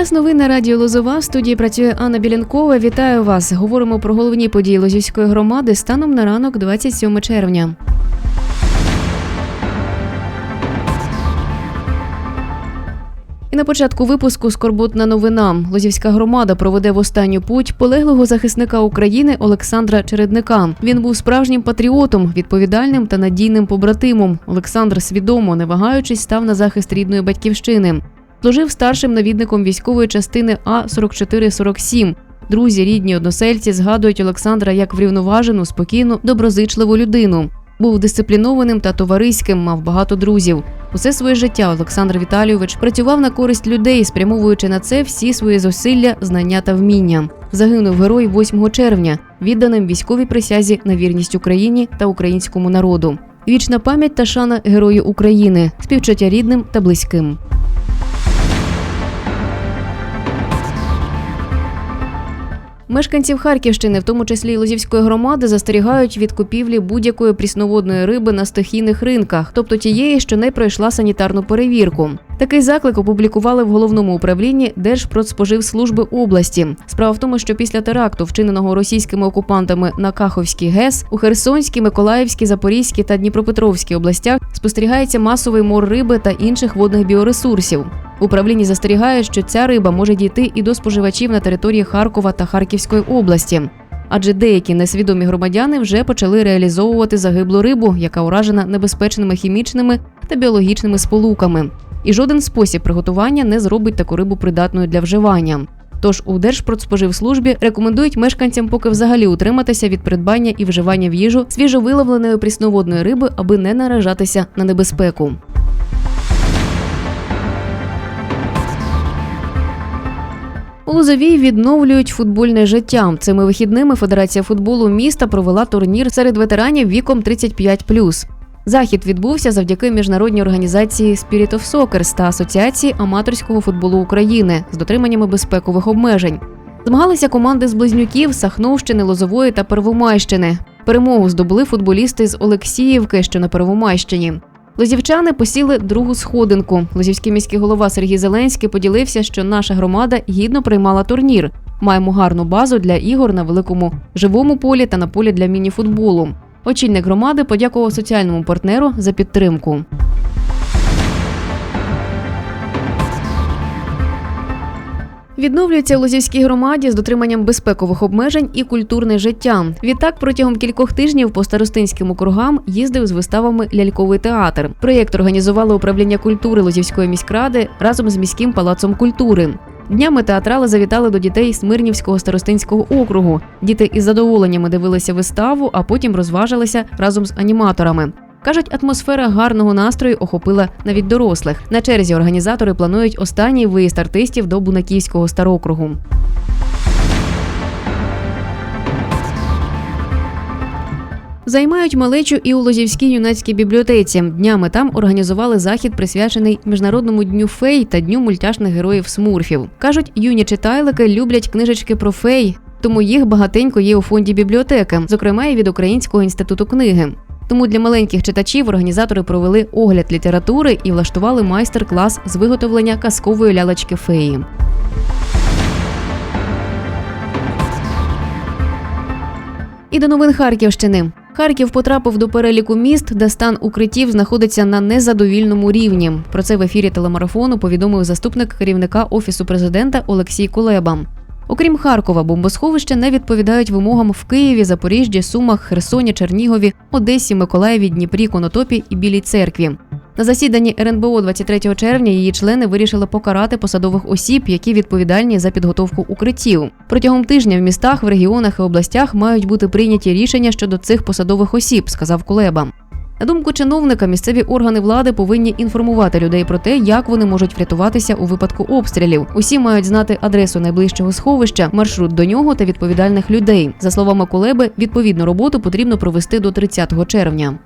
Час новин на радіо Лозова. В студії працює Анна Білянкова. Вітаю вас. Говоримо про головні події Лозівської громади станом на ранок 27 червня. І на початку випуску скорботна новина. Лозівська громада проведе в останню путь полеглого захисника України Олександра Чередника. Він був справжнім патріотом, відповідальним та надійним побратимом. Олександр свідомо, не вагаючись, став на захист рідної батьківщини. Служив старшим навідником військової частини А 4447 Друзі, рідні односельці згадують Олександра як врівноважену, спокійну, доброзичливу людину. Був дисциплінованим та товариським, мав багато друзів. Усе своє життя Олександр Віталійович працював на користь людей, спрямовуючи на це всі свої зусилля, знання та вміння. Загинув герой 8 червня, відданим військовій присязі на вірність Україні та українському народу. Вічна пам'ять та шана герою України, співчуття рідним та близьким. Мешканців Харківщини, в тому числі й Лозівської громади, застерігають від купівлі будь-якої прісноводної риби на стихійних ринках, тобто тієї, що не пройшла санітарну перевірку. Такий заклик опублікували в головному управлінні Держпродспоживслужби області. Справа в тому, що після теракту, вчиненого російськими окупантами на Каховський ГЕС, у Херсонській, Миколаївській, Запорізькій та Дніпропетровській областях спостерігається масовий мор риби та інших водних біоресурсів. Управлінні застерігають, що ця риба може дійти і до споживачів на території Харкова та Харківської області. Адже деякі несвідомі громадяни вже почали реалізовувати загиблу рибу, яка уражена небезпечними хімічними та біологічними сполуками. І жоден спосіб приготування не зробить таку рибу придатною для вживання. Тож у Держпродспоживслужбі рекомендують мешканцям поки взагалі утриматися від придбання і вживання в їжу свіжовиловленої прісноводної риби, аби не наражатися на небезпеку. У Лозовій відновлюють футбольне життя. Цими вихідними Федерація футболу міста провела турнір серед ветеранів віком 35+. Захід відбувся завдяки міжнародній організації Spirit of Soccer та Асоціації аматорського футболу України з дотриманнями безпекових обмежень. Змагалися команди з близнюків Сахновщини, Лозової та Первомайщини. Перемогу здобули футболісти з Олексіївки, що на Первомайщині. Лозівчани посіли другу сходинку. Лозівський міський голова Сергій Зеленський поділився, що наша громада гідно приймала турнір. Маємо гарну базу для ігор на великому живому полі та на полі для мініфутболу. Очільник громади подякував соціальному партнеру за підтримку. Відновлюється у Лозівській громаді з дотриманням безпекових обмежень і культурне життя. Відтак протягом кількох тижнів по старостинським округам їздив з виставами ляльковий театр. Проєкт організувало управління культури Лозівської міськради разом з міським палацом культури. Днями театрали завітали до дітей Смирнівського старостинського округу. Діти із задоволеннями дивилися виставу, а потім розважилися разом з аніматорами. Кажуть, атмосфера гарного настрою охопила навіть дорослих. На черзі організатори планують останній виїзд артистів до Бунаківського старокругу. Займають малечу і у Лозівській юнацькій бібліотеці. Днями там організували захід, присвячений міжнародному дню фей та дню мультяшних героїв смурфів. кажуть, юні читайлики люблять книжечки про фей, тому їх багатенько є у фонді бібліотеки, зокрема і від Українського інституту книги. Тому для маленьких читачів організатори провели огляд літератури і влаштували майстер-клас з виготовлення казкової лялечки феї. І до новин Харківщини. Харків потрапив до переліку міст, де стан укриттів знаходиться на незадовільному рівні. Про це в ефірі телемарафону повідомив заступник керівника офісу президента Олексій Кулеба. Окрім Харкова, бомбосховища не відповідають вимогам в Києві, Запоріжжі, Сумах, Херсоні, Чернігові, Одесі, Миколаєві, Дніпрі, Конотопі і Білій церкві. На засіданні РНБО 23 червня її члени вирішили покарати посадових осіб, які відповідальні за підготовку укриттів. Протягом тижня в містах, в регіонах і областях мають бути прийняті рішення щодо цих посадових осіб, сказав Кулеба. На думку чиновника, місцеві органи влади повинні інформувати людей про те, як вони можуть врятуватися у випадку обстрілів. Усі мають знати адресу найближчого сховища, маршрут до нього та відповідальних людей. За словами Кулеби, відповідну роботу потрібно провести до 30 червня.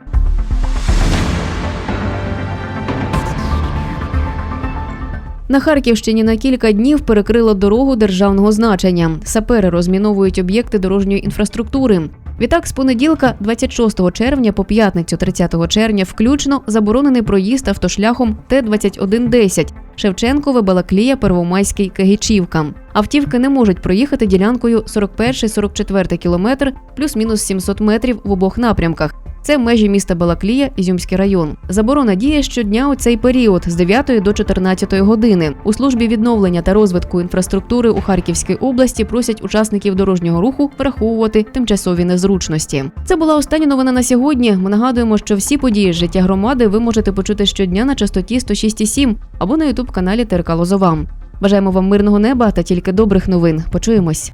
На Харківщині на кілька днів перекрила дорогу державного значення. Сапери розміновують об'єкти дорожньої інфраструктури. Відтак, з понеділка, 26 червня по п'ятницю, 30 червня, включно заборонений проїзд автошляхом Т-2110 Шевченкове, Балаклія, Первомайський, Кагічівка. Автівки не можуть проїхати ділянкою 41-44 кілометр плюс-мінус 700 метрів в обох напрямках. Це межі міста Балаклія, Ізюмський район. Заборона діє щодня у цей період з 9 до 14 години. У службі відновлення та розвитку інфраструктури у Харківській області просять учасників дорожнього руху враховувати тимчасові незручності. Це була остання новина на сьогодні. Ми нагадуємо, що всі події з життя громади ви можете почути щодня на частоті 106,7 або на ютуб каналі ТРК Лозова. Бажаємо вам мирного неба та тільки добрих новин. Почуємось.